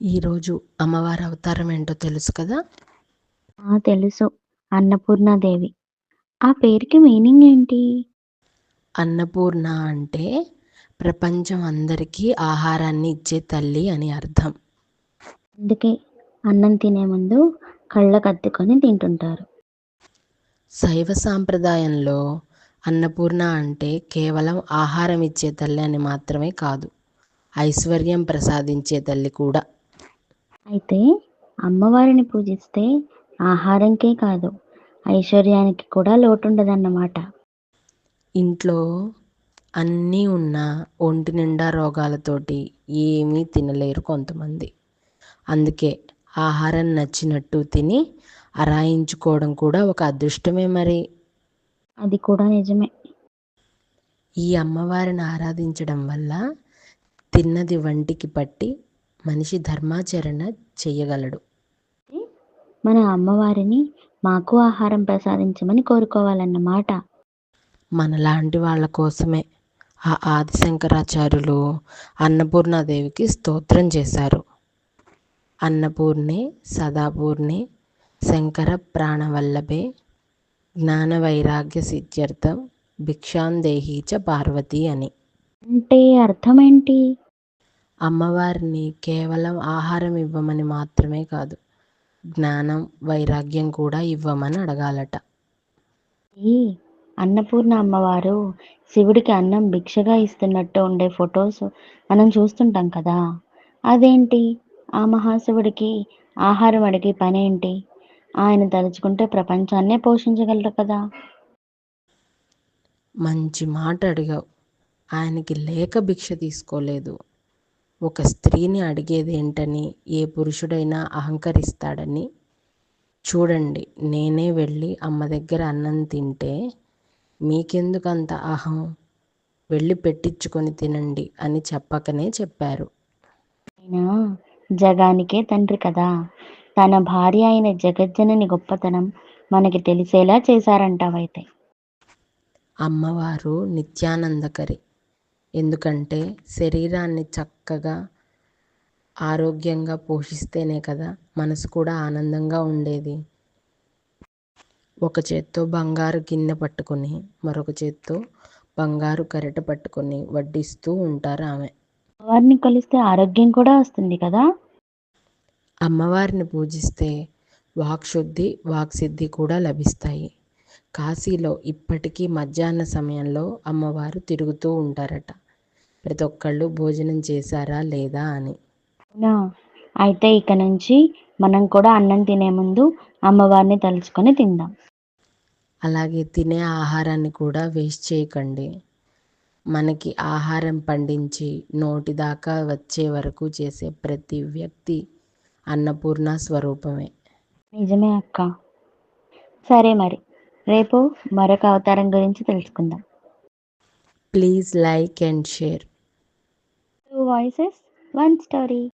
ఈరోజు అమ్మవారి అవతారం ఏంటో తెలుసు కదా? ఆ తెలుసు. అన్నపూర్ణాదేవి ఆ పేరుకి మీనింగ్ ఏంటి? అన్నపూర్ణ అంటే ప్రపంచం అందరికీ ఆహారాన్ని ఇచ్చే తల్లి అని అర్థం. అందుకే అన్నం తినే ముందు కళ్ళకు అద్దుకొని తింటుంటారు. శైవ సాంప్రదాయంలో అన్నపూర్ణ అంటే కేవలం ఆహారం ఇచ్చే తల్లి అని మాత్రమే కాదు ఐశ్వర్యం ప్రసాదించే తల్లి కూడా. అయితే అమ్మవారిని పూజిస్తే ఆహారంకే కాదు ఐశ్వర్యానికి కూడా లోటుండదన్నమాట. ఇంట్లో అన్నీ ఉన్నా ఒంటి నిండా రోగాలతోటి ఏమీ తినలేరు కొంతమంది. అందుకే ఆహారం నచ్చినట్టు తిని అరాయించుకోవడం కూడా ఒక అదృష్టమే మరి. అది కూడా నిజమే. ఈ అమ్మవారిని ఆరాధించడం వల్ల తిన్నది వంటికి పట్టి మనిషి ధర్మాచరణ చెయ్యగలడు మన అమ్మవారిని మాకు ఆహారం ప్రసాదించమని కోరుకోవాలన్నమాట. మనలాంటి వాళ్ళ కోసమే ఆ ఆదిశంకరాచార్యులు అన్నపూర్ణాదేవికి స్తోత్రం చేశారు. అన్నపూర్ణే సదాపూర్ణే శంకర ప్రాణవల్లభే జ్ఞాన వైరాగ్య సిద్ధ్యర్థం భిక్షాందేహి చ పార్వతి అని. అంటే అర్థం ఏంటి అమ్మవారిని కేవలం ఆహారం ఇవ్వమని మాత్రమే కాదు జ్ఞానం వైరాగ్యం కూడా ఇవ్వమని అడగాలట. ఈ అన్నపూర్ణ అమ్మవారు శివుడికి అన్నం భిక్షగా ఇస్తున్నట్టు ఉండే ఫొటోస్ మనం చూస్తుంటాం కదా. అదేంటి? ఆ మహాశివుడికి ఆహారం అడిగే పనేంటి ఆయన తలుచుకుంటే ప్రపంచాన్నే పోషించగలరు కదా. మంచి మాట అడిగావు. ఆయనకి లేక భిక్ష తీసుకోలేదు. ఒక స్త్రీని అడిగేది ఏంటని ఏ పురుషుడైనా అహంకరిస్తాడని? చూడండి నేనే వెళ్ళి అమ్మ దగ్గర అన్నం తింటే మీకెందుకు అంత అహం? వెళ్ళి పెట్టించుకొని తినండి అని చెప్పకనే చెప్పారు. ఆయన జగానికే తండ్రి కదా. తన భార్య అయిన జగజ్జనని గొప్పతనం మనకి తెలిసేలా చేశారంటావైతే. అమ్మవారు నిత్యానందకరి. ఎందుకంటే శరీరాన్ని చక్కగా ఆరోగ్యంగా పోషిస్తేనే కదా మనసు కూడా ఆనందంగా ఉండేది. ఒక చేత్తో బంగారు గిన్నె పట్టుకొని మరొక చేత్తో బంగారు కరెట పట్టుకొని వడ్డిస్తూ ఉంటారు ఆమె. వారిని కొలిస్తే ఆరోగ్యం కూడా వస్తుంది కదా? అమ్మవారిని పూజిస్తే వాక్శుద్ధి వాక్సిద్ధి కూడా లభిస్తాయి. కాశీలో ఇప్పటికీ మధ్యాహ్న సమయంలో అమ్మవారు తిరుగుతూ ఉంటారట. ప్రతి ఒక్కళ్ళు భోజనం చేశారా లేదా అని. అయితే ఇక నుంచి మనం కూడా అన్నం తినే ముందు అమ్మవారిని తలుచుకొని తిందాం. అలాగే తినే ఆహారాన్ని కూడా వేస్ట్ చేయకండి. మనకి ఆహారం పండించి నోటి దాకా వచ్చే వరకు చేసే ప్రతి వ్యక్తి అన్నపూర్ణ స్వరూపమే. నిజమే అక్క. సరే మరి. రేపు మరొక అవతారం గురించి తెలుసుకుందాం. Please like and share two voices one story